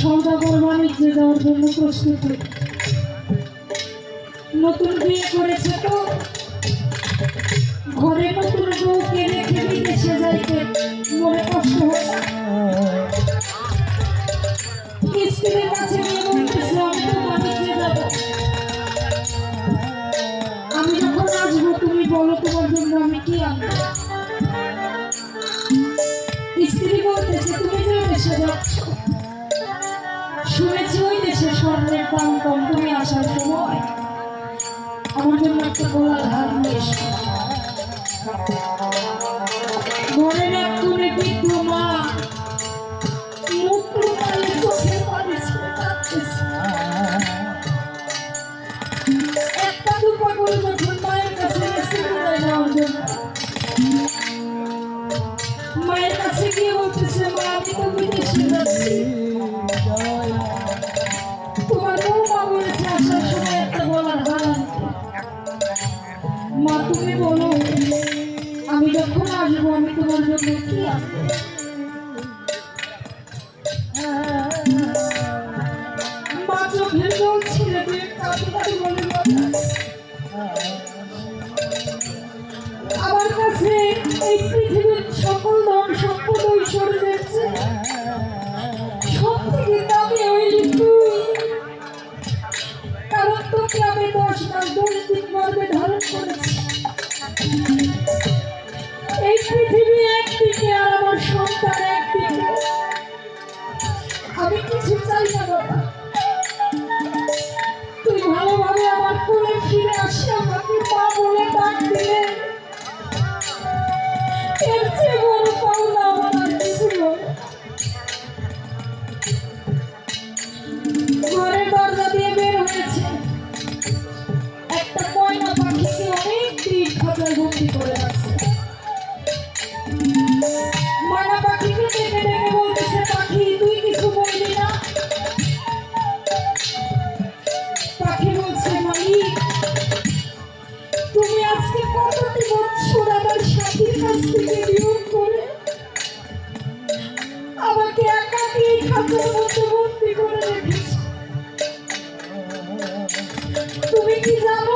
সন্ধ্যাবর মানিক যে যাওয়ার জন্য নতুন বিয়ে করেছে তো? বলতেছে তুমি যে দেশে যাচ্ছ শুনেছি ওই দেশে স্বর্ণের দাম কম তুমি আসার সময় আমার জন্য একটা গোলা ধান মনে আমি যখন আসব আমি তোমার জন্য কি আনব তুমি কি জানো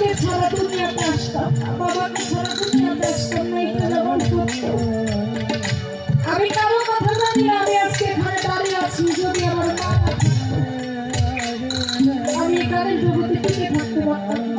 মাকে ছাড়া দুনিয়াতে আসতাম বাবাকে ছাড়া দুনিয়াতে আসতাম না। এটা যেমন সত্য আমি কারও কথা জানি না। আমি আজকে এখানে দাঁড়িয়ে আছি। যদি আমার মা আমি এখানে জগতে টিকে থাকতে পারতাম